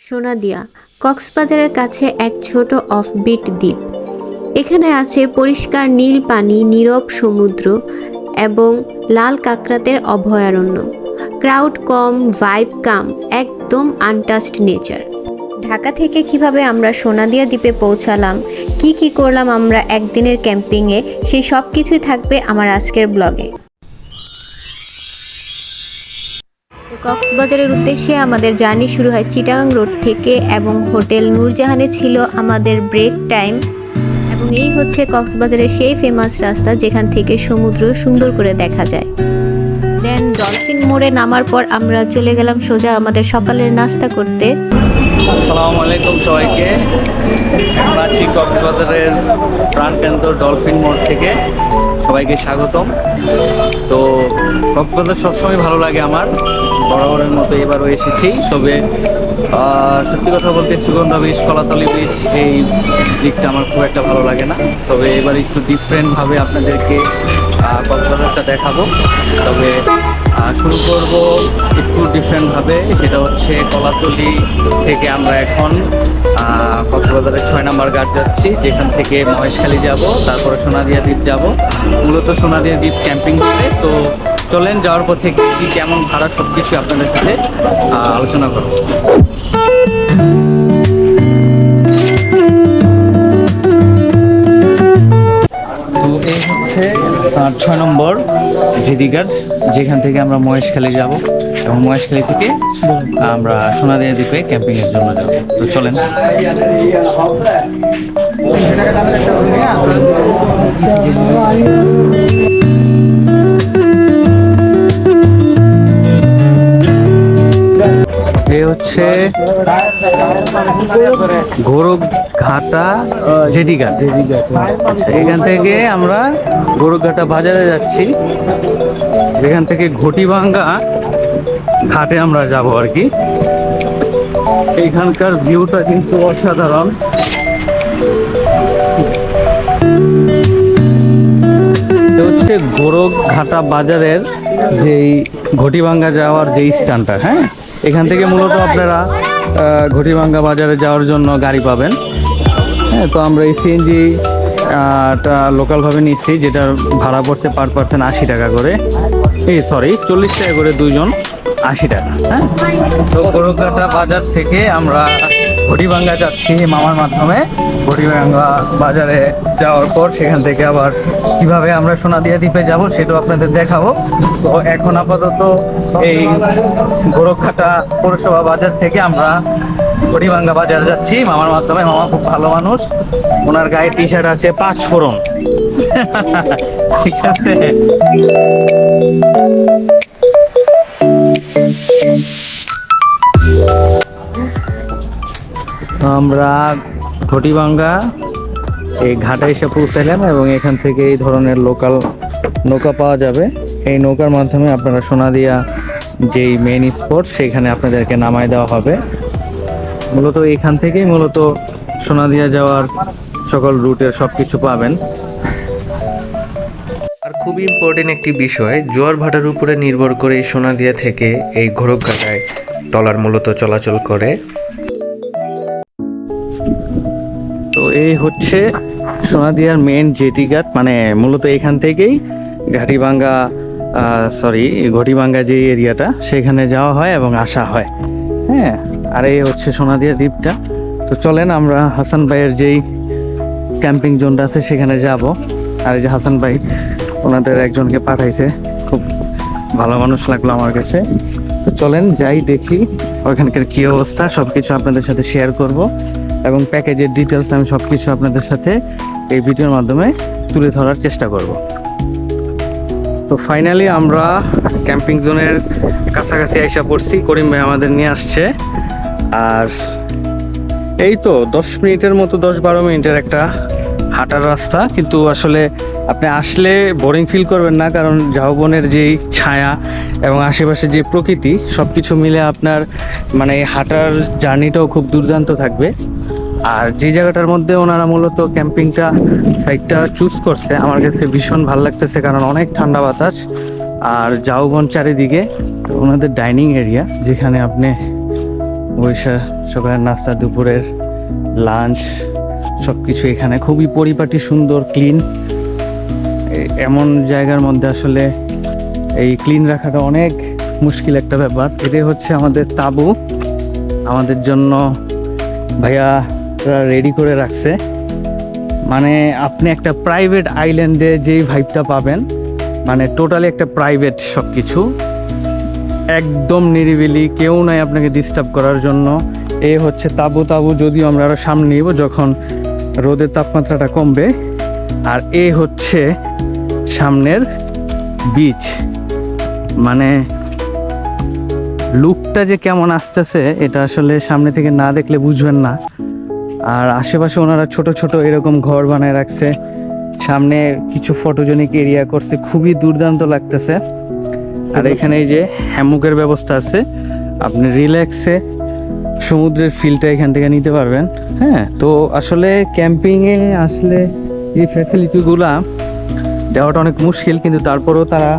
সোনাদিয়া কক্সবাজারের কাছে এক ছোট অফবিট দ্বীপ। এখানে আছে পরিষ্কার নীল পানি, নীরব সমুদ্র এবং লাল কাকরাতের অভয়ারণ্য। ক্রাউড কম, ভাইব কাম, একদম আনটাচড নেচার। ঢাকা থেকে কীভাবে আমরা সোনাদিয়া দ্বীপে পৌঁছালাম, কি কি করলাম আমরা একদিনের ক্যাম্পিংয়ে, সেই সব কিছুই থাকবে আমার আজকের ব্লগে। কক্সবাজারের উদ্দেশ্যে আমাদের জার্নি শুরু হয় চিটাগাং রোড থেকে এবং হোটেল নূরজাহানে ছিল আমাদের ব্রেক টাইম। এবং এই হচ্ছে কক্সবাজারের সেই ফেমাস রাস্তা যেখান থেকে সমুদ্র সুন্দর করে দেখা যায়। দেন ডলফিন মোড়ে নামার পর আমরা চলে গেলাম সোজা আমাদের সকালের নাস্তা করতে। আসসালামু আলাইকুম সবাইকে। এখন আছি কক্সবাজারের প্রাণকেন্দ্র ডলফিন মোড় থেকে। সবাইকে স্বাগতম। তো কক্সবাজার সবসময় ভালো লাগে আমার। বরাবরের মতো এবারও এসেছি। তবে সত্যি কথা বলতে সুগন্ধা বিচ কলাতলি বিচ এই দিকটা আমার খুব একটা ভালো লাগে না। তবে এবার একটু ডিফারেন্টভাবে আপনাদেরকে কক্সবাজারটা দেখাবো। তবে শুরু করব একটু ডিফারেন্টভাবে যেটা হচ্ছে কলাতলি থেকে আমরা এখন কক্সবাজারের ছয় নম্বর ঘাট যাচ্ছি। যেখান থেকে মহেশখালী যাব, তারপরে সোনাদিয়া দ্বীপ যাব। মূলত সোনাদিয়া দ্বীপ ক্যাম্পিং করে। তো চলেন যাওয়ার পথে কি কেমন ভাড়া সব কিছু আপনাদের সাথে আলোচনা করব। ছয় নম্বর জিডি ঘাট যেখান থেকে আমরা মহেশখালী যাব। এবং মহেশখালী থেকে আমরা সোনাদিয়া দ্বীপে ক্যাম্পিং এর জন্য যাব। তো চলেন। গোরখ ঘাটা জেডি ঘাট আচ্ছা এখান থেকে আমরা গোরখঘাটা বাজারে যাচ্ছি। যেখান থেকে ঘটিভাঙ্গা ঘাটে আমরা যাব আর কি। এইখানকার ভিউটা কিন্তু অসাধারণ। হচ্ছে গোরখঘাটা বাজারের যেই ঘটিভাঙ্গা যাওয়ার যেই স্থানটা হ্যাঁ? এখান থেকে মূলত আপনারা ঘটিভাঙ্গা বাজারে যাওয়ার জন্য গাড়ি পাবেন। হ্যাঁ তো আমরা এই সিএনজি লোকালভাবে নিচ্ছি যেটা ভাড়া পড়ছে পার পার্সেন্ট আশি টাকা করে। এই সরি চল্লিশ টাকা করে দুজন আশি টাকা হ্যাঁ? তো গরুকাটা বাজার থেকে আমরা ঘটিভাঙ্গা যাচ্ছি মামার মাধ্যমে। ঘটিভাঙ্গা বাজারে যাওয়ার পর সেখান থেকে আবার কীভাবে আমরা সোনাদিয়া দ্বীপে যাব সেটাও আপনাদের দেখাবো। তো এখন আপাতত এই গোরখঘাটা পৌরসভা বাজার থেকে আমরা ঘটিভাঙ্গা বাজার যাচ্ছি। মামার মাধ্যমে মামা খুব ভালো মানুষ। ওনার গায়ে টি শার্ট আছে, পাঁচ ফোড়ন। ঠিক আছে। আমরা ঘটিভাঙ্গা এই ঘাটে এসে পৌঁছালাম এবং এখান থেকে এই ধরনের লোকাল নৌকা পাওয়া যাবে। এই নৌকার মাধ্যমে আপনারা সোনাদিয়া যেই মেন স্পট সেখানে আপনাদেরকে নামায় দেওয়া হবে। মূলত এখান থেকেই মূলত সোনাদিয়া যাওয়ার সকল রুটের সব কিছু পাবেন। আর খুবই ইম্পর্টেন্ট একটি বিষয়, জোয়ার ভাটার উপরে নির্ভর করে সোনাদিয়া থেকে এই ঘোরকঘাটায় ট্রলার মূলত চলাচল করে। এই হচ্ছে সোনাদিয়ার মেন জেটি ঘাট মানে মূলত এখান থেকেই ঘাটিভাঙ্গা সরি ঘটিভাঙ্গা যে এরিয়াটা, সেখানে যাওয়া হয় এবং আসা হয়। হ্যাঁ আর এই হচ্ছে সোনাদিয়া দ্বীপটা। তো চলেন আমরা হাসান ভাইয়ের যেই ক্যাম্পিং জোনটা আছে, সেখানে যাব। আর এই যে হাসান ভাই, ওনাদের একজনকে পাঠাইছে। খুব ভালো মানুষ লাগল আমার কাছে। তো চলেন যাই দেখি ওইখানকার কী অবস্থা সব কিছু আপনাদের সাথে শেয়ার করব। এবং প্যাকেজের ডিটেলস আমি সব কিছু আপনাদের সাথে এই ভিডিওর মাধ্যমে তুলে ধরার চেষ্টা করব। তো ফাইনালি আমরা ক্যাম্পিং জোনের কাছাকাছি আইসা পড়ছি। করিম ভাই আমাদের নিয়ে আসছে। আর এই তো দশ মিনিটের মতো, দশ বারো মিনিটের একটা হাঁটার রাস্তা, কিন্তু আসলে আপনি আসলে বোরিং ফিল করবেন না, কারণ ঝাউবনের যেই ছায়া এবং আশেপাশে যে প্রকৃতি সব কিছু মিলে আপনার মানে হাঁটার জার্নিটাও খুব দুর্দান্ত থাকবে। আর যে জায়গাটার মধ্যে ওনারা মূলত ক্যাম্পিংটা সাইডটা চুজ করছে, আমার কাছে ভীষণ ভালো লাগতেছে, কারণ অনেক ঠান্ডা বাতাস। আর ঝাউবন চারিদিকে ওনাদের ডাইনিং এরিয়া যেখানে আপনি বৈশাখ সকালের নাস্তা, দুপুরের লাঞ্চ সব কিছু এখানে খুবই পরিপাটি, সুন্দর ক্লিন এমন জায়গার মধ্যে আসলে এই ক্লিন রাখাটা অনেক মুশকিল একটা ব্যাপার। এটাই হচ্ছে আমাদের তাবু। আমাদের জন্য ভাইয়া রেডি করে রাখছে। মানে আপনি একটা প্রাইভেট আইল্যান্ডে যেই ভাইবটা পাবেন মানে টোটালি একটা প্রাইভেট সব কিছু একদম নিরিবিলি, কেউ নাই আপনাকে ডিস্টার্ব করার জন্য। এ হচ্ছে তাবু। তাবু যদিও আমরা আরও সামনে নিব, যখন রোদের তাপমাত্রাটা কমবে। আর এ হচ্ছে সামনের বিচ মানে লুকটা যে কেমন আসতেছে, এটা আসলে সামনে থেকে না দেখলে বুঝবেন না। আর আশেপাশে ওনারা ছোট ছোট এরকম ঘর বানায় রাখছে। সামনে কিছু ফটোজেনিক এরিয়া করছে, খুবই দুর্দান্ত লাগতেছে। আর এখানে এই যে হ্যামুকের ব্যবস্থা আছে। আপনি রিল্যাক্সে সমুদ্রের ফিলটা এখান থেকে নিতে পারবেন। হ্যাঁ তো আসলে ক্যাম্পিংয়ে আসলে এই ফ্যাসিলিটিগুলা দেওয়াটা অনেক মুশকিল কিন্তু তারপরেও তারা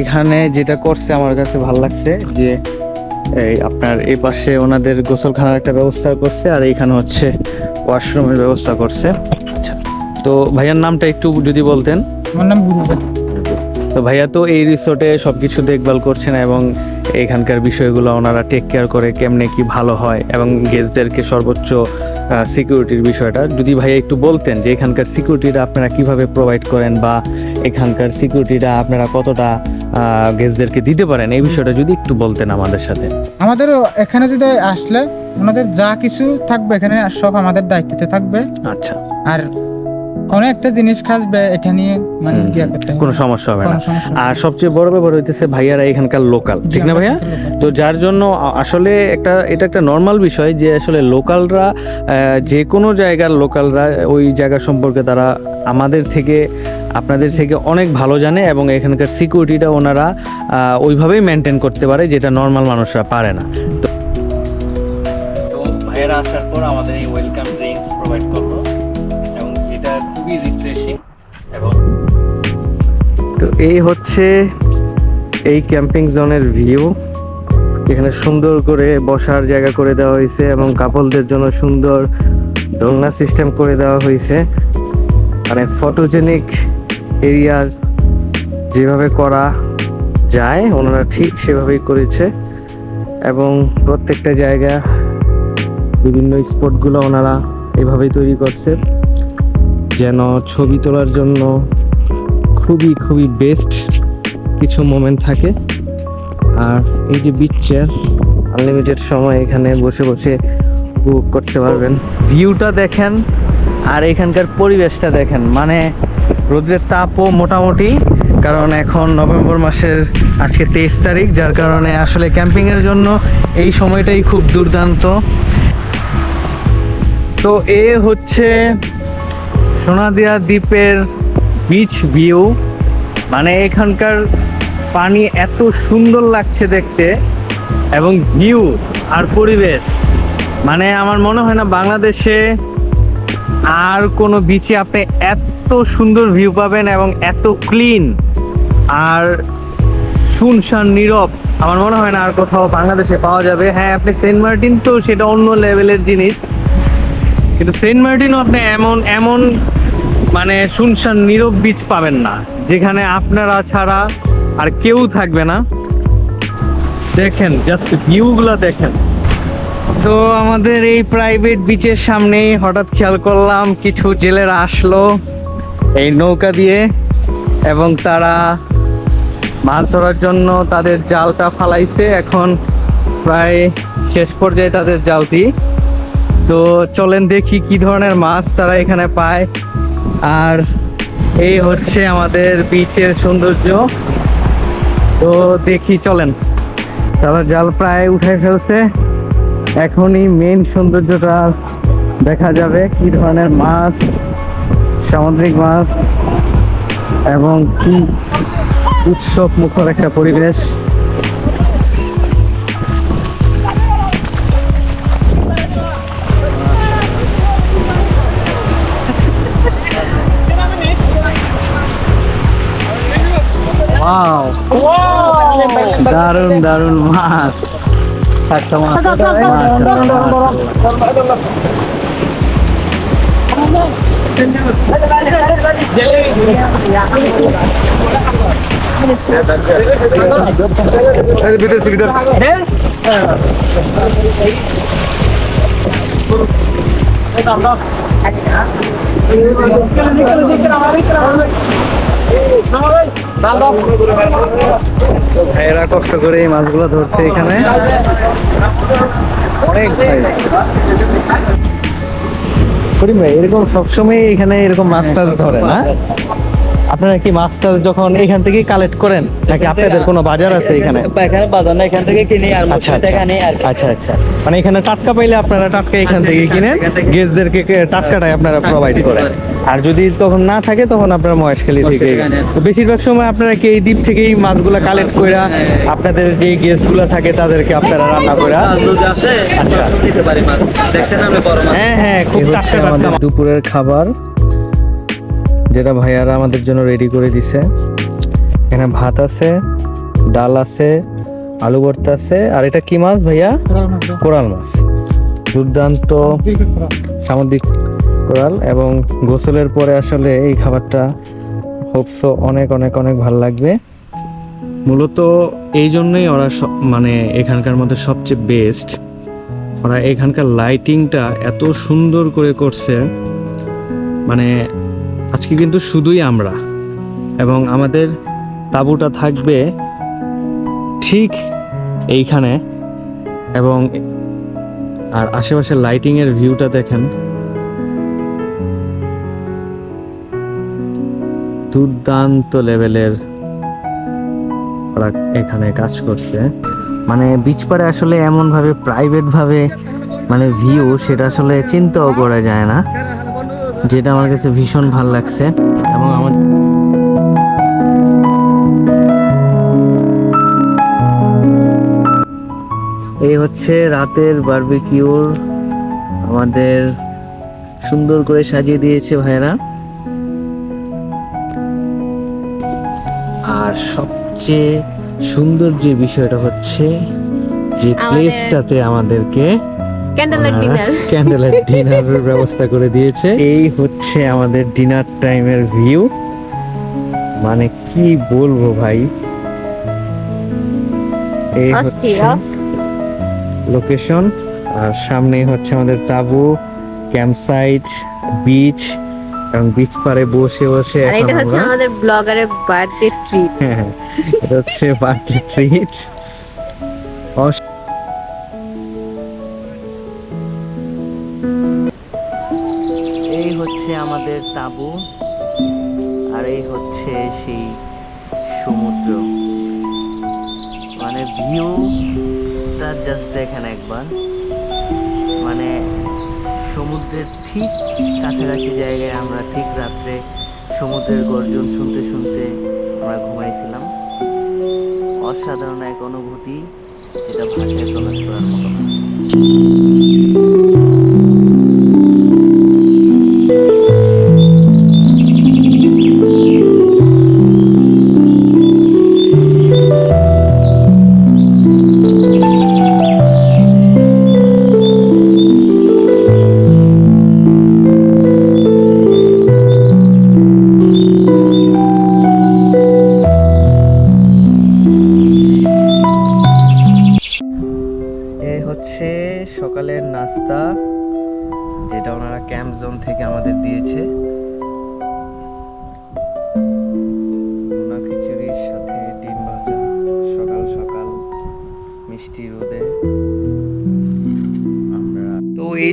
এখানে যেটা করছে আমার কাছে ভালো লাগছে যে এই আপনার এই পাশে ওনাদের গোসলখানার একটা ব্যবস্থা করছে আর এইখানে হচ্ছে ওয়াশরুমের ব্যবস্থা করছে। আচ্ছা তো ভাইয়ার নামটা একটু যদি বলতেন। আমার নাম তো ভাইয়া তো এই রিসোর্টে সব কিছু দেখভাল করছেন এবং এখানকার বিষয়গুলো ওনারা টেক কেয়ার করে কেমনে কি ভালো হয় এবং গেস্টদেরকে সর্বোচ্চ সিকিউরিটির বিষয়টা। যদি ভাইয়া একটু বলতেন যে এখানকার সিকিউরিটিটা আপনারা কীভাবে প্রোভাইড করেন বা এখানকার সিকিউরিটিটা আপনারা কতটা গেস্টদেরকে দিতে পারেন এই বিষয়টা যদি একটু বলতেন আমাদের সাথে। আমাদের এখানে যদি আসলে ওনাদের যা কিছু থাকবে এখানে সব আমাদের দায়িত্বে থাকবে। আচ্ছা। আর কোনো একটা জিনিস খাসবে এটা নিয়ে মানে ইয়ে করতে কোনো সমস্যা হবে না। আর সবচেয়ে বড় ব্যাপার হইতেছে ভাইয়ারা এখানকার লোকাল ঠিক না ভাইয়া? তো যার জন্য আসলে একটা এটা একটা নর্মাল বিষয় যে আসলে লোকালরা যে কোনো জায়গার লোকালরা ওই জায়গা সম্পর্কে তারা আমাদের থেকে আপনাদের থেকে অনেক ভালো জানে এবং এখানকার সিকিউরিটিটা ওনারা ওইভাবেই মেনটেন করতে পারে যেটা নর্মাল মানুষরা পারে না। তো তো ভাইয়েরা আসার পর আমাদের এই ওয়েলকাম ড্রিঙ্কস প্রোভাইড করল তো এই হচ্ছে এই ক্যাম্পিং জোনের ভিউ। এখানে সুন্দর করে বসার জায়গা করে দেওয়া হয়েছে এবং কাপলদের জন্য সুন্দর দোলনা সিস্টেম করে দেওয়া হয়েছে। মানে ফটোজেনিক এরিয়া যেভাবে করা যায়, ওনারা ঠিক সেভাবেই করেছে। এবং প্রত্যেকটা জায়গা বিভিন্ন স্পটগুলো ওনারা এভাবেই তৈরি করছে। যেন ছবি তোলার জন্য খুবই খুবই বেস্ট কিছু মোমেন্ট থাকে। আর এই যে বিচ আনলিমিটেড সময় এখানে বসে বসে উপভোগ করতে পারবেন। ভিউটা দেখেন আর এখানকার পরিবেশটা দেখেন। মানে রোদ্রের তাপও মোটামুটি, কারণ এখন নভেম্বর মাসের আজকে তেইশ তারিখ, যার কারণে আসলে ক্যাম্পিংয়ের জন্য এই সময়টাই খুব দুর্দান্ত। তো এ হচ্ছে সোনাদিয়া দ্বীপের বিচ ভিউ মানে এখানকার পানি এত সুন্দর লাগছে দেখতে এবং ভিউ আর পরিবেশ। মানে আমার মনে হয় না বাংলাদেশে আর কোনো বিচে আপনি এত সুন্দর ভিউ পাবেন এবং এত ক্লিন আর শুনশান নীরব। আমার মনে হয় না আর কোথাও বাংলাদেশে পাওয়া যাবে। হ্যাঁ আপনি সেন্ট মার্টিন তো সেটা অন্য লেভেলের জিনিস। কিন্তু সেন্ট মার্টিনও আপনি এমন এমন মানে শুনশান নীরব বীজ পাবেন না, যেখানে আপনারা ছাড়া আর কেউ থাকবে না। দেখেন জাস্ট ভিউগুলো দেখেন। তো আমাদের এই প্রাইভেট বিচের সামনেই হঠাৎ খেয়াল করলাম, কিছু জেলেরা আসলো এই নৌকা দিয়ে, এবং তারা মাছ ধরার জন্য তাদের জালটা ফালাইছে। এখন প্রায় শেষ পর্যায়ে তাদের জালটি তো চলেন দেখি কি ধরনের মাছ তারা এখানে পায়। আর এই হচ্ছে আমাদের বিচের সৌন্দর্য। তো দেখি, চলেন। তারা জাল প্রায় উঠে ফেলছে। এখনই মেন সৌন্দর্যটা দেখা যাবে কি ধরনের মাছ, সামুদ্রিক মাছ, এবং কি উৎসব মুখর একটা পরিবেশ। ওয়াও দারুণ দারুণ মাছ তো ভাইয়েরা কষ্ট করে এই মাছগুলো ধরছে এখানে। করিম ভাই, এরকম সবসময় এখানে এরকম মাছ টাছ ধরে না? আপনারা কি মাছ টাছ যখন এখান থেকে কালেক্ট করেন? নাকি আপনাদের কোনো বাজার আছে এখানে এখানে? বাজার না এখান থেকে কিনি আর আচ্ছা আচ্ছা আচ্ছা এখানে আচ্ছা আচ্ছা মানে এখানে টাটকা পাইলে আপনারা টাটকা এখান থেকে কিনেন গেস্টদেরকে টাটকাটাই আপনারা প্রোভাইড করেন। আর যদি তখন না থাকে তখন আপনারা মহেশখালী থেকে তো বেশিরভাগ সময় আপনারা কি এই দ্বীপ থেকেই মাছগুলো কালেক্ট করে আপনাদের যে গেস্টগুলো থাকে তাদেরকে আপনারা রান্না করে আচ্ছা। দিতে পারি মাছ। দেখছেন আমি বড় মাছ। হ্যাঁ হ্যাঁ খুব টাটকা দুপুরের খাবার। যেটা ভাইয়ারা আমাদের জন্য রেডি করে দিছে। এখানে ভাত আছে ডাল আছে আলু ভর্তা আছে আর এটা কি মাছ ভাইয়া? কোরাল মাছ দুর্দান্ত সামুদ্রিক কোরাল। এবং গোসলের পরে আসলে এই খাবারটা হোপসো অনেক অনেক অনেক ভালো লাগবে। মূলত এই জন্যই ওরা মানে এখানকার মধ্যে সবচেয়ে বেস্ট ওরা এখানকার লাইটিংটা এত সুন্দর করে করছে। মানে আজকে কিন্তু শুধুই আমরা এবং আমাদের তাঁবুটা থাকবে ঠিক এইখানে এবং আর আশেপাশে লাইটিং এর ভিউটা দেখেন। দুর্দান্ত লেভেলের ওরা এখানে কাজ করছে। মানে বিচ পাড়ে আসলে এমন ভাবে প্রাইভেট ভাবে মানে ভিউ সেটা আসলে চিন্তাও করা যায় না। যেটা আমার কাছে ভীষণ ভালো লাগছে এবং আমার এই হচ্ছে রাতের বারবিকিউর আমাদের সুন্দর করে সাজিয়ে দিয়েছে ভাইরা আর সবচেয়ে সুন্দর যে বিষয়টা হচ্ছে যে প্লেসটাতে আমাদেরকে ডিনার ডিনারের ব্যবস্থা করে দিয়েছে। এই হচ্ছে আমাদের ডিনার টাইমের ভিউ মানে কি বলব ভাই? এই হচ্ছে লোকেশন আর সামনেই হচ্ছে আমাদের তাবু ক্যাম্প সাইট বিচ এবং বিচ পারে বসে বসে এটা হচ্ছে আমাদের ব্লগারের বার্থডে ট্রিট হ্যাঁ এটা হচ্ছে বার্থডে ট্রিট আমাদের তাবু। আর এই হচ্ছে সেই সমুদ্র। মানে ভিউটা জাস্ট দেখেন একবার। মানে সমুদ্রের ঠিক কাছাকাছি জায়গায় আমরা ঠিক রাত্রে সমুদ্রের গর্জন শুনতে শুনতে আমরা ঘুমাইছিলাম। অসাধারণ এক অনুভূতি, যেটা ভাষায় প্রকাশ করার মতো।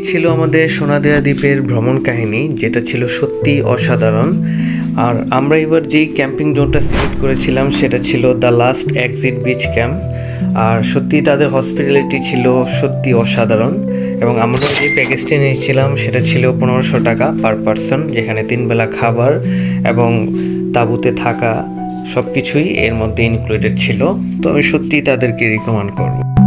ছিল আমাদের সোনাদিয়া দ্বীপের ভ্রমণ কাহিনী, যেটা ছিল সত্যি অসাধারণ। আর আমরা এবার যেই ক্যাম্পিং জোনটা সিলেক্ট করেছিলাম, সেটা ছিল the last exit beach camp. আর সত্যি তাদের হসপিটালিটি ছিল সত্যি অসাধারণ। এবং আমরা যে প্যাকেজটি নিয়েছিলাম, সেটা ছিল পনেরোশো টাকা পার পারসন, যেখানে তিনবেলা খাবার এবং তাঁবুতে থাকা সব কিছুই এর মধ্যে ইনক্লুডেড ছিল। তো আমি সত্যিই তাদেরকে রিকমেন্ড করব।